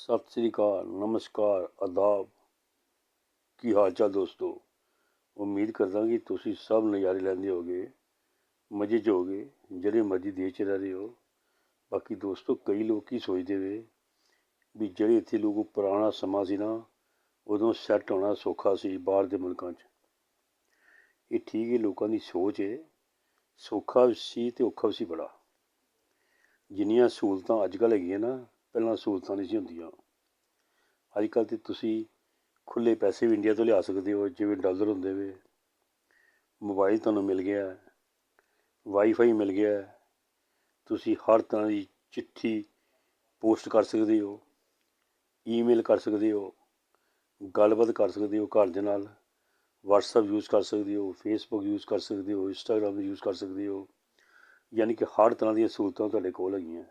ਸਤਿ ਸ੍ਰੀ ਅਕਾਲ, ਨਮਸਕਾਰ, ਆਦਾਬ। ਕੀ ਹਾਲ ਚਾਲ ਦੋਸਤੋ? ਉਮੀਦ ਕਰਦਾ ਕਿ ਤੁਸੀਂ ਸਭ ਨਜ਼ਾਰੇ ਲੈਂਦੇ ਹੋਗੇ ਮਜ਼ੇ 'ਚ ਹੋਗੇ ਜਿਹੜੇ ਮਰਜ਼ੀ ਦੇਸ਼ 'ਚ ਰਹਿ ਰਹੇ ਹੋ। ਬਾਕੀ ਦੋਸਤੋ, ਕਈ ਲੋਕ ਕੀ ਸੋਚਦੇ ਵੇ ਵੀ ਜਿਹੜੇ ਇੱਥੇ ਲੋਕ ਪੁਰਾਣਾ ਸਮਾਂ ਸੀ ਨਾ, ਉਦੋਂ ਸੈੱਟ ਹੋਣਾ ਸੌਖਾ ਸੀ ਬਾਹਰ ਦੇ ਮੁਲਕਾਂ 'ਚ। ਇਹ ਠੀਕ ਹੈ, ਲੋਕਾਂ ਦੀ ਸੋਚ ਹੈ। ਸੌਖਾ ਸੀ ਤੇ ਔਖਾ ਵੀ ਸੀ ਬੜਾ। ਜਿੰਨੀਆਂ ਸਹੂਲਤਾਂ ਅੱਜ ਕੱਲ੍ਹ ਹੈਗੀਆਂ ਨਾ ਪਹਿਲਾਂ ਸਹੂਲਤਾਂ ਨਹੀਂ ਸੀ ਹੁੰਦੀਆਂ। ਅੱਜ ਕੱਲ੍ਹ ਤਾਂ ਤੁਸੀਂ ਖੁੱਲ੍ਹੇ ਪੈਸੇ ਵੀ ਇੰਡੀਆ ਤੋਂ ਲਿਆ ਸਕਦੇ ਹੋ, ਜਿਵੇਂ ਡਾਲਰ ਹੁੰਦੇ ਵੇ। ਮੋਬਾਈਲ ਤੁਹਾਨੂੰ ਮਿਲ ਗਿਆ ਵਾਈਫਾਈ ਮਿਲ ਗਿਆ, ਤੁਸੀਂ ਹਰ ਤਰ੍ਹਾਂ ਦੀ ਚਿੱਠੀ ਪੋਸਟ ਕਰ ਸਕਦੇ ਹੋ, ਈਮੇਲ ਕਰ ਸਕਦੇ ਹੋ, ਗੱਲਬਾਤ ਕਰ ਸਕਦੇ ਹੋ ਘਰ ਦੇ ਨਾਲ, WhatsApp ਯੂਜ਼ ਕਰ ਸਕਦੇ ਹੋ, Facebook ਯੂਜ਼ ਕਰ ਸਕਦੇ ਹੋ, Instagram ਯੂਜ਼ ਕਰ ਸਕਦੇ ਹੋ। ਯਾਨੀ ਕਿ ਹਰ ਤਰ੍ਹਾਂ ਦੀਆਂ ਸਹੂਲਤਾਂ ਤੁਹਾਡੇ ਕੋਲ ਹੈਗੀਆਂ।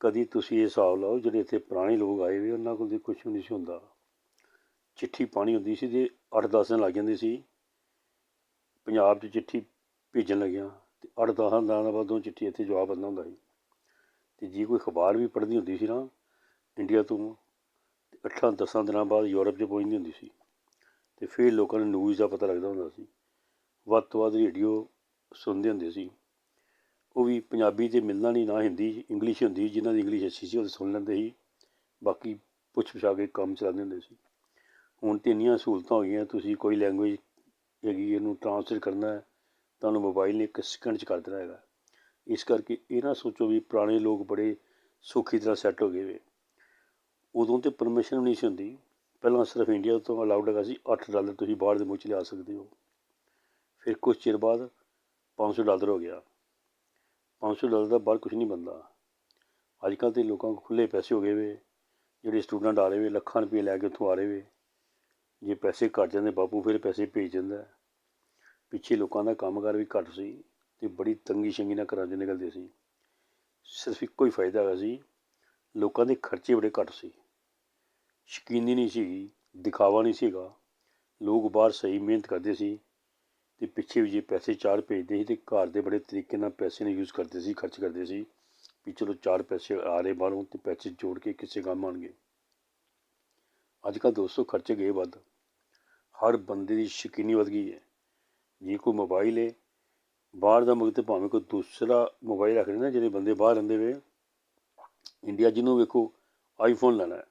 ਕਦੀ ਤੁਸੀਂ ਇਹ ਹਿਸਾਬ ਲਾਓ, ਜਿਹੜੇ ਇੱਥੇ ਪੁਰਾਣੇ ਲੋਕ ਆਏ ਵੀ, ਉਹਨਾਂ ਕੋਲ ਤੇ ਕੁਝ ਵੀ ਨਹੀਂ ਸੀ ਹੁੰਦਾ। ਚਿੱਠੀ ਪਾਣੀ ਹੁੰਦੀ ਸੀ ਤੇ 8-10 ਦਿਨ ਲੱਗ ਜਾਂਦੇ ਸੀ। ਪੰਜਾਬ 'ਚ ਚਿੱਠੀ ਭੇਜਣ ਲੱਗਿਆ ਤੇ 8-10 ਦਿਨਾਂ ਦਾ ਉਹ ਚਿੱਠੀ ਇੱਥੇ ਜਵਾਬ ਆਉਂਦਾ ਹੁੰਦਾ ਸੀ। ਤੇ ਜੇ ਕੋਈ ਅਖਬਾਰ ਵੀ ਪੜ੍ਹਦੀ ਹੁੰਦੀ ਸੀ ਨਾ, ਇੰਡੀਆ ਤੋਂ ਅੱਠਾਂ ਦਸਾਂ ਦਿਨਾਂ ਬਾਅਦ ਯੂਰਪ 'ਚ ਪਹੁੰਚਦੀ ਹੁੰਦੀ ਸੀ। ਤੇ ਫਿਰ ਲੋਕਾਂ ਨੂੰ ਨਿਊਜ਼ ਦਾ ਪਤਾ ਲੱਗਦਾ ਹੁੰਦਾ ਸੀ। ਵੱਧ ਤੋਂ ਵੱਧ ਰੇਡੀਓ ਸੁਣਦੇ ਹੁੰਦੇ ਸੀ। ਉਹ ਵੀ ਪੰਜਾਬੀ ਤੇ ਮਿਲਣਾ ਨਹੀਂ, ਨਾ ਹਿੰਦੀ ਇੰਗਲਿਸ਼ ਹੁੰਦੀ ਜਿਨ੍ਹਾਂ ਦੀ ਇੰਗਲਿਸ਼ ਅੱਛੀ ਸੀ, ਉਹ ਤਾਂ ਸੁਣ ਲੈਂਦੇ ਸੀ। ਬਾਕੀ ਪੁੱਛ ਪੁਛਾ ਕੇ ਕੰਮ ਚਲਾਉਂਦੇ ਹੁੰਦੇ ਸੀ। ਹੁਣ ਤੇ ਇੰਨੀਆਂ ਸਹੂਲਤਾਂ ਹੋ ਗਈਆਂ, ਤੁਸੀਂ ਕੋਈ ਲੈਂਗੁਏਜ ਹੈਗੀ, ਇਹਨੂੰ ਟ੍ਰਾਂਸਲੇਟ ਕਰਨਾ ਹੈ, ਤੁਹਾਨੂੰ ਮੋਬਾਈਲ ਨੇ ਇੱਕ ਸਕਿੰਟ 'ਚ ਕਰ ਦੇਣਾ ਹੈਗਾ। ਇਸ ਕਰਕੇ ਇਹ ਨਾ ਸੋਚੋ ਵੀ ਪੁਰਾਣੇ ਲੋਕ ਬੜੇ ਸੌਖੀ ਤਰ੍ਹਾਂ ਸੈੱਟ ਹੋ ਗਏ ਵੇ। ਉਦੋਂ ਤੇ ਪਰਮਿਸ਼ਨ ਨਹੀਂ ਸੀ ਹੁੰਦੀ। ਪਹਿਲਾਂ ਸਿਰਫ ਇੰਡੀਆ ਤੋਂ ਅਲਾਉਡ ਹੈਗਾ ਸੀ 8 ਡਾਲਰ ਤੁਸੀਂ ਬਾਹਰ ਦੇ ਮੁਲਕ 'ਚ ਲਿਆ ਸਕਦੇ ਹੋ। ਫਿਰ ਕੁਝ ਚਿਰ ਬਾਅਦ 500 ਡਾਲਰ ਹੋ ਗਿਆ। 500 ਡਾਲਰ ਦਾ ਬਾਹਰ ਕੁਝ ਨਹੀਂ ਬਣਦਾ। ਅੱਜ ਕੱਲ੍ਹ ਤੇ ਲੋਕਾਂ ਕੋਲ ਖੁੱਲੇ ਪੈਸੇ ਹੋ ਗਏ ਵੇ। ਜਿਹੜੇ ਸਟੂਡੈਂਟ ਆ ਰਹੇ ਵੇ, ਲੱਖਾਂ ਰੁਪਏ ਲੈ ਕੇ ਉੱਥੋਂ ਆ ਰਹੇ ਵੇ। ਜੇ ਪੈਸੇ ਘੱਟ ਜਾਂਦੇ, ਬਾਪੂ ਫਿਰ ਪੈਸੇ ਭੇਜ ਦਿੰਦਾ। ਪਿੱਛੇ ਲੋਕਾਂ ਦਾ ਕੰਮਕਾਰ ਵੀ ਘੱਟ ਸੀ ਤੇ ਬੜੀ ਤੰਗੀ ਸ਼ੰਗੀ ਨਾਲ ਘਰਾਂ 'ਚ ਨਿਕਲਦੇ ਸੀ। ਸਿਰਫ ਇੱਕੋ ਹੀ ਫਾਇਦਾ ਹੋਇਆ ਸੀ, ਲੋਕਾਂ ਦੇ ਖਰਚੇ ਬੜੇ ਘੱਟ ਸੀ। ਸ਼ਕੀਨੀ ਨਹੀਂ ਸੀ, ਦਿਖਾਵਾ ਨਹੀਂ ਸੀਗਾ। ਲੋਕ ਬਾਹਰ ਸਹੀ ਮਿਹਨਤ ਕਰਦੇ ਸੀ ਤੇ ਪਿੱਛੇ ਵੀ ਜੇ ਪੈਸੇ ਚਾਰ ਭੇਜਦੇ ਸੀ ਤੇ ਘਰ ਦੇ ਬੜੇ ਤਰੀਕੇ ਨਾਲ ਪੈਸੇ ਨੂੰ ਯੂਜ਼ ਕਰਦੇ ਸੀ, ਖਰਚ ਕਰਦੇ ਸੀ ਵੀ ਚਲੋ ਚਾਰ ਪੈਸੇ ਆ ਰਹੇ ਬਾਹਰੋਂ ਤੇ ਪੈਸੇ ਜੋੜ ਕੇ ਕਿਸੇ ਕੰਮ ਆਉਣਗੇ। ਅੱਜ ਕੱਲ੍ਹ ਦੋਸਤੋ ਖਰਚੇ ਗਏ ਵੱਧ। ਹਰ ਬੰਦੇ ਦੀ ਸ਼ਕੀਨੀ ਵੱਧ ਗਈ ਹੈ। ਜੇ ਕੋਈ ਮੋਬਾਈਲ ਹੈ ਬਾਹਰ ਦਾ ਮੁਕਤ ਭਾਵੇਂ ਕੋਈ ਦੂਸਰਾ ਮੋਬਾਈਲ ਰੱਖ ਲੈਣਾ ਜਿਹੜੇ ਬੰਦੇ ਬਾਹਰ ਰਹਿੰਦੇ ਵੇ। ਇੰਡੀਆ ਜਿਹਨੂੰ ਵੇਖੋ ਆਈਫੋਨ ਲੈਣਾ ਹੈ,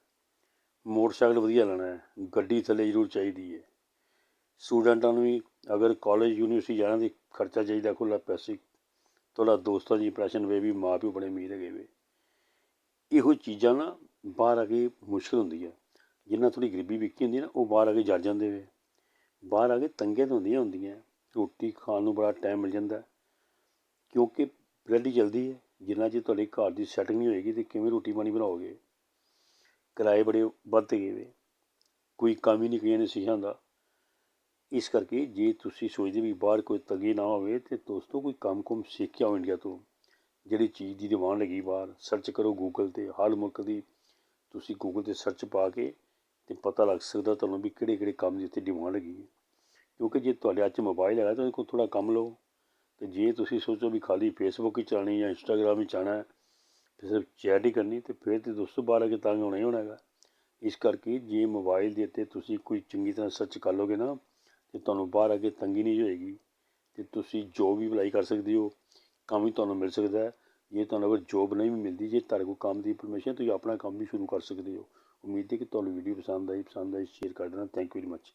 ਮੋਟਰਸਾਈਕਲ ਵਧੀਆ ਲੈਣਾ ਹੈ, ਗੱਡੀ ਥੱਲੇ ਜ਼ਰੂਰ ਚਾਹੀਦੀ ਹੈ। ਸਟੂਡੈਂਟਾਂ ਨੂੰ ਵੀ ਅਗਰ ਕਾਲਜ ਯੂਨੀਵਰਸਿਟੀ ਜਾਣਾ ਤੇ ਖਰਚਾ ਚਾਹੀਦਾ ਖੁੱਲ੍ਹਾ ਪੈਸੇ ਤੁਹਾਡਾ ਦੋਸਤਾਂ ਦੀ ਇੰਪਰੈਸ਼ਨ ਵੇ ਵੀ ਮਾਂ ਪਿਓ ਬੜੇ ਅਮੀਰ ਹੈਗੇ ਵੇ। ਇਹੋ ਚੀਜ਼ਾਂ ਨਾ ਬਾਹਰ ਆ ਕੇ ਮੁਸ਼ਕਲ ਹੁੰਦੀ ਹੈ ਜਿੰਨਾ ਥੋੜੀ ਗਰੀਬੀ ਵਿੱਕੀ ਹੁੰਦੀ ਨਾ, ਉਹ ਬਾਹਰ ਆ ਕੇ ਜੜ ਜਾਂਦੇ ਵੇ। ਬਾਹਰ ਆ ਕੇ ਤੰਗੇ ਤਾਂ ਹੁੰਦੀਆਂ ਹੁੰਦੀਆਂ। ਰੋਟੀ ਖਾਣ ਨੂੰ ਬੜਾ ਟਾਈਮ ਮਿਲ ਜਾਂਦਾ। ਕਿਉਂਕਿ ਬ੍ਰੈਡ ਜਲਦੀ ਹੈ ਜਿੰਨਾ ਚਿਰ ਤੁਹਾਡੇ ਘਰ ਦੀ ਸੈਟਿੰਗ ਨਹੀਂ ਹੋਏਗੀ ਤੇ ਕਿਵੇਂ ਰੋਟੀ ਪਾਣੀ ਬਣਾਓਗੇ? ਕਿਰਾਏ ਬੜੇ ਵੱਧ ਗਏ ਵੇ। ਕੋਈ ਕੰਮ ਹੀ ਨਹੀਂ, ਕਈਆਂ ਨੇ ਸਿੱਖਿਆ ਹੁੰਦਾ। ਇਸ ਕਰਕੇ ਜੇ ਤੁਸੀਂ ਸੋਚਦੇ ਵੀ ਬਾਹਰ ਕੋਈ ਤੰਗੀ ਨਾ ਹੋਵੇ ਤੇ ਦੋਸਤੋ ਕੋਈ ਕੰਮ ਕੁਮ ਸਿੱਖਿਆ ਹੋ ਇੰਡੀਆ ਤੋਂ, ਜਿਹੜੀ ਚੀਜ਼ ਦੀ ਡਿਮਾਂਡ ਹੈਗੀ ਬਾਹਰ ਸਰਚ ਕਰੋ ਗੂਗਲ ਤੇ, ਹਰ ਮੁਲਕ ਦੀ ਤੁਸੀਂ ਗੂਗਲ ਤੇ ਸਰਚ ਪਾ ਕੇ ਤੇ ਪਤਾ ਲੱਗ ਸਕਦਾ ਤੁਹਾਨੂੰ ਵੀ ਕਿਹੜੇ ਕਿਹੜੇ ਕੰਮ ਦੀ ਉੱਤੇ ਡਿਮਾਂਡ ਹੈਗੀ ਹੈ। ਕਿਉਂਕਿ ਜੇ ਤੁਹਾਡੇ ਅੱਜ 'ਚ ਮੋਬਾਈਲ ਹੈਗਾ ਤਾਂ ਉਹਦੇ ਕੋਲ ਥੋੜਾ ਕੰਮ ਲਓ। ਤੇ ਜੇ ਤੁਸੀਂ ਸੋਚੋ ਵੀ ਖਾਲੀ ਫੇਸਬੁੱਕ ਹੀ ਚਲਾਉਣੀ ਜਾਂ ਇੰਸਟਾਗ੍ਰਾਮ ਹੀ ਚਾਹਣਾ ਤੇ ਸਿਰਫ ਚੈਟ ਹੀ ਕਰਨੀ, ਤੇ ਫਿਰ ਤੇ ਦੋਸਤੋ ਬਾਹਰ ਆ ਕੇ ਤੰਗ ਹੋਣਾ ਹੀ ਹੋਣਾ ਹੈਗਾ। ਇਸ ਕਰਕੇ ਜੇ ਮੋਬਾਈਲ ਦੇ ਉੱਤੇ ਤੁਸੀਂ ਕੋਈ ਚੰਗੀ ਤਰ੍ਹਾਂ ਸਰਚ ਕਰ ਲੋਗੇ ਨਾ ਤੇ ਤੁਹਾਨੂੰ ਬਾਹਰ ਆ ਕੇ ਤੰਗੀ ਨਹੀਂ ਹੋਏਗੀ ਅਤੇ ਤੁਸੀਂ ਜੋਬ ਵੀ ਅਪਲਾਈ ਕਰ ਸਕਦੇ ਹੋ, ਕੰਮ ਵੀ ਤੁਹਾਨੂੰ ਮਿਲ ਸਕਦਾ ਜੇ ਤੁਹਾਨੂੰ ਅਗਰ ਜੋਬ ਨਹੀਂ ਵੀ ਮਿਲਦੀ, ਜੇ ਤੁਹਾਡੇ ਕੋਲ ਕੰਮ ਦੀ ਇਨਫੋਰਮੇਸ਼ਨ ਤੁਸੀਂ ਆਪਣਾ ਕੰਮ ਵੀ ਸ਼ੁਰੂ ਕਰ ਸਕਦੇ ਹੋ। ਉਮੀਦ ਹੈ ਕਿ ਤੁਹਾਨੂੰ ਵੀਡੀਓ ਪਸੰਦ ਆਈ ਪਸੰਦ ਆਈ ਸ਼ੇਅਰ ਕਰ ਦੇਣਾ। Thank you very much